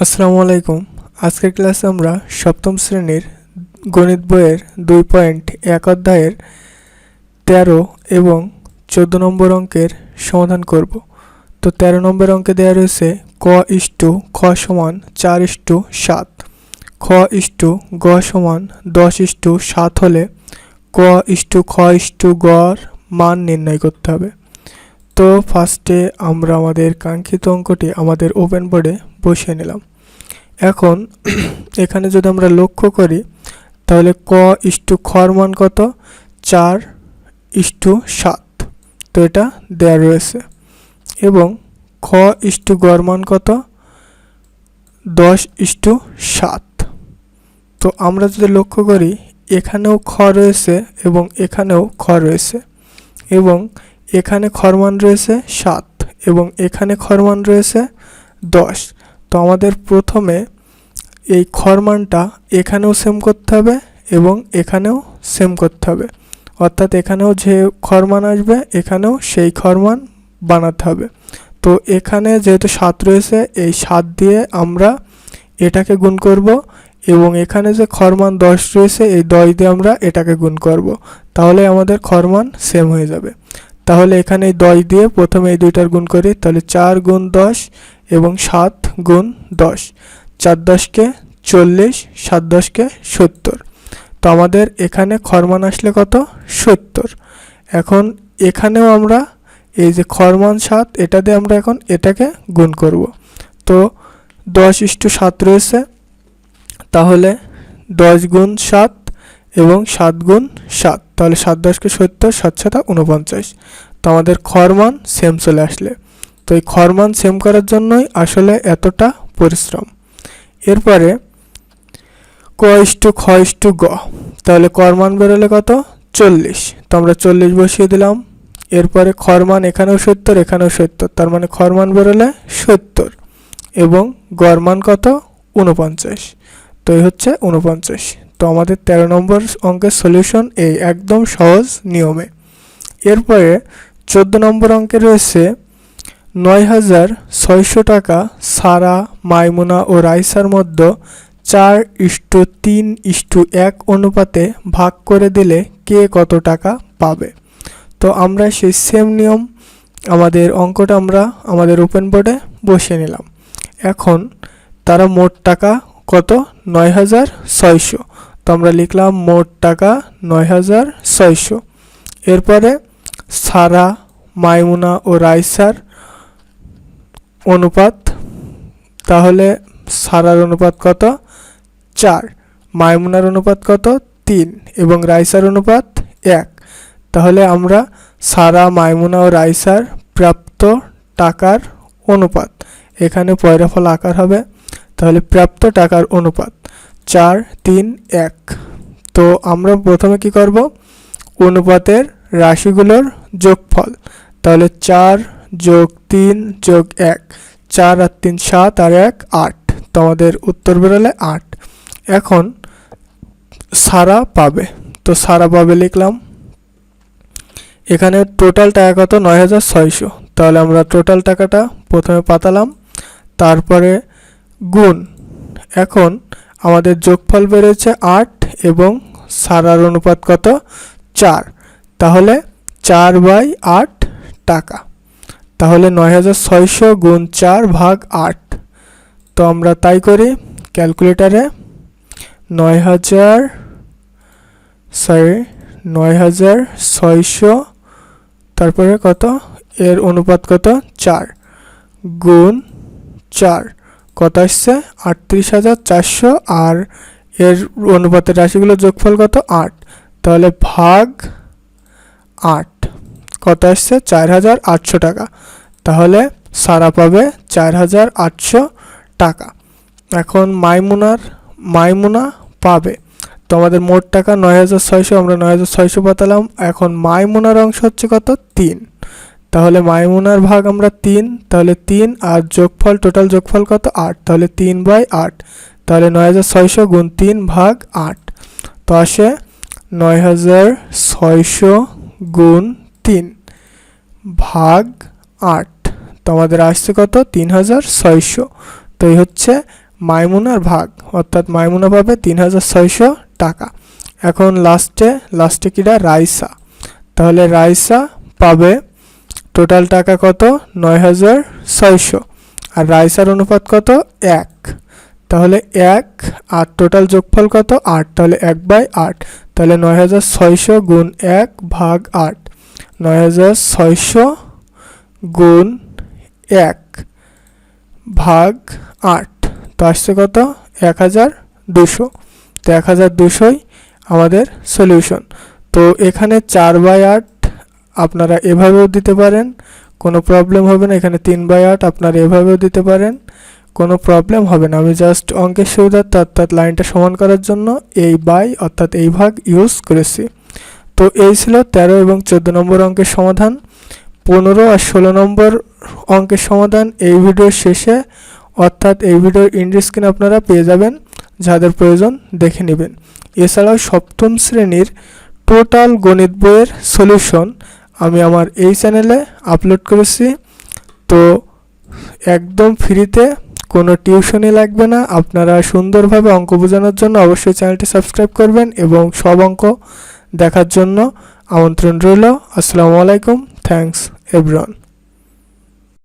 আসসালামু আলাইকুম। আজকের ক্লাসে আমরা সপ্তম শ্রেণির গণিত বইয়ের দুই পয়েন্ট এক অধ্যায়ের তেরো এবং চোদ্দ নম্বর অঙ্কের সমাধান করব। তো তেরো নম্বর অঙ্কে দেওয়া রয়েছে ক ইস্টু খ সমান চার ইস্টু সাত। খ ইস্টু গ সমান দশ ইস্টু সাত হলে ক ইস্টু খ ইস্টু গর মান নির্ণয় করতে হবে। তো ফার্স্টে আমরা আমাদের কাঙ্ক্ষিত অঙ্কটি আমাদের ওপেন বোর্ডে বসিয়ে নিলাম। এখন এখানে যদি আমরা লক্ষ্য করি, তাহলে ক ইস্টু খর মান কত? চার ইস্টু সাত। তো এটা দেয়া রয়েছে। এবং খ ইস্টু গড় মান কত? দশ ইস্টু সাত। তো আমরা যদি লক্ষ্য করি, এখানেও খ রয়েছে এবং এখানেও খ রয়েছে। এবং এখানে খরমান রয়েছে সাত এবং এখানে খরমান রয়েছে দশ। তো আমাদের প্রথমে এই খরমানটা এখানেও সেম করতে হবে এবং এখানেও সেম করতে হবে। অর্থাৎ এখানেও যে খরমান আসবে, এখানেও সেই খরমান বানাতে হবে। তো এখানে যেহেতু সাত রয়েছে, এই সাত দিয়ে আমরা এটাকে গুণ করব এবং এখানে যে খরমান দশ রয়েছে, এই দশ দিয়ে আমরা এটাকে গুণ করব। তাহলে আমাদের খরমান সেম হয়ে যাবে। তাহলে এখানে দশ দিয়ে প্রথমে এই দুইটার গুণ করি, তাহলে চার গুণ দশ এবং সাত গুণ দশ। চার দশকে চল্লিশ, সাত দশকে সত্তর। তো আমাদের এখানে খরমান আসলে কত? সত্তর। এখন এখানেও আমরা এই যে খরমান সাত, এটা দিয়ে আমরা এখন এটাকে গুণ করব। তো দশ ইস্টু সাত রয়েছে, তাহলে দশ গুণ সাত এবং সাত গুণ সাত, তাহলে সাত দশকে সত্তর, সাত সাতা উনপঞ্চাশ তো আমাদের খরমান সেম চলে আসলে। তো এই খরমান সেম করার জন্যই আসলে এতটা পরিশ্রম। এরপরে ক ইস্টু খ ইস্টু গ, তাহলে করমান বেরোলে কত? চল্লিশ। তো আমরা চল্লিশ বসিয়ে দিলাম। এরপরে খরমান এখানেও সত্তর এখানেও সত্তর, তার মানে খরমান বেরোলে সত্তর এবং গরমান কত? উনপঞ্চাশ তো এই হচ্ছে উনপঞ্চাশ তো আমাদের তেরো নম্বর অঙ্কের সলিউশন এই একদম সহজ নিয়মে। এরপরে চোদ্দ নম্বর অঙ্কে রয়েছে নয় হাজার ছয়শো টাকা সারা, মাইমুনা ও রাইসার মধ্যে চার ইস্টু তিন ইস্টু এক অনুপাতে ভাগ করে দিলে কে কত টাকা পাবে? তো আমরা সেই সেম নিয়ম আমাদের অঙ্কটা আমরা আমাদের ওপেন বোর্ডে বসিয়ে নিলাম। এখন তারা মোট টাকা কত? নয় হাজার ছয়শো। তো আমরা লিখলাম মোট টাকা নয় হাজার ছয়শো। এরপরে সারা, মাইমুনা ও রাইসার অনুপাত, তাহলে সারার অনুপাত কত? চার। মাইমুনার অনুপাত কত? তিন। এবং রাইসার অনুপাত এক। তাহলে আমরা সারা, মাইমুনা ও রাইসার প্রাপ্ত টাকার অনুপাত, এখানে পয়রাফল আকার হবে, তাহলে প্রাপ্ত টাকার অনুপাত। চার, তিন, এক। তো আমরা প্রথমে কি করব? অনুপাতের রাশিগুলোর যোগফল। তাহলে চার যোগ তিন যোগ এক। চার আর তিন সাত আর এক আট। তো আমাদের উত্তর বেরোলে আট। এখন সারা পাবে। তো সারা পাবে লিখলাম। এখানে টোটাল টাকা কত? নয় হাজার ছয়শো। তাহলে আমরা টোটাল টাকাটা প্রথমে পাতালাম। তারপরে গুণ। এখন আমাদের যোগফল বেড়েছে আট এবং সারার অনুপাত কত? চার। তাহলে চার বাই আট টাকা। তাহলে নয় হাজার ছয়শো গুণ চার ভাগ আট। তো আমরা তাই করি ক্যালকুলেটারে। নয় হাজার সরি নয় হাজার ছয়শো, তারপরে কত? এর অনুপাত কত? চার। গুণ চার। কত আসছে? আটত্রিশ হাজার চারশো আর এর অনুপাতের রাশিগুলোর যোগফল কত? আট। তাহলে ভাগ আট। কত আসছে? চার হাজার আটশো টাকা। তাহলে সারা পাবে চার হাজার আটশো টাকা। এখন মাইমুনার, মাইমুনা পাবে। তো আমাদের মোট টাকা নয় হাজার ছয়শো, আমরা নয় হাজার ছয়শো পাতালাম। এখন মাইমুনার অংশ হচ্ছে কত? তিন। তাহলে মাইমুনার ভাগ আমরা তিন, তাহলে তিন আর যোগফল টোটাল যোগফল কত? আট। তাহলে তিন বাই আট। তাহলে নয় হাজার ছয়শো গুণ তিন ভাগ আট। তো আসে নয় হাজার ছয়শো গুণ তিন ভাগ আট। তো আমাদের আসছে কত? তিন হাজার ছয়শো। তো এই হচ্ছে মাইমুনার ভাগ। অর্থাৎ মাইমুনা পাবে তিন হাজার ছয়শো টাকা। এখন লাস্টে লাস্টে কিরা রাইসা। তাহলে রাইসা পাবে টোটাল টাকা কত? নয় হাজার ছয়শো। আর রাইসার অনুপাত কত? এক। তাহলে এক আর টোটাল যোগফল কত? আট। তাহলে এক বাই আট। তাহলে নয় হাজার ছয়শো গুণ এক ভাগ আট। নয় হাজার ছয়শো গুণ এক ভাগ আট। তো আসছে কত? এক হাজার দুশো। তো এক হাজার দুশোই আমাদের সলিউশন তো এখানে চার বাই আট আপনারা এভাবেও দিতে পারেন, কোনো প্রবলেম হবে না, এখানে তিন বাই আট, আপনারা এভাবেও দিতে পারেন, কোনো প্রবলেম হবে না। আমি জাস্ট অঙ্কের সুবিধার্থে অর্থাৎ লাইনটা সমান করার জন্য এই বাই অর্থাৎ এই ভাগ ইউজ করেছি। তো এই ছিল তেরো এবং চোদ্দ নম্বর অঙ্কের সমাধান। পনেরো আর ষোলো নম্বর অঙ্কের সমাধান এই ভিডিওর শেষে। অর্থাৎ এই ভিডিওর ইন্ড স্ক্রিন আপনারা পেয়ে যাবেন, যাদের প্রয়োজন দেখে নেবেন। এছাড়াও সপ্তম শ্রেণির টোটাল গণিত বইয়ের সলিউশন আমি আমার এই চ্যানেলে আপলোড করেছি। তো একদম ফ্রিতে কোনো টিউশনই লাগবে না। আপনারা সুন্দরভাবে অঙ্ক বোঝানোর জন্য অবশ্যই চ্যানেলটি সাবস্ক্রাইব করবেন এবং সব অঙ্ক দেখার জন্য আমন্ত্রণ রইল। আসসালামু আলাইকুম। Thanks everyone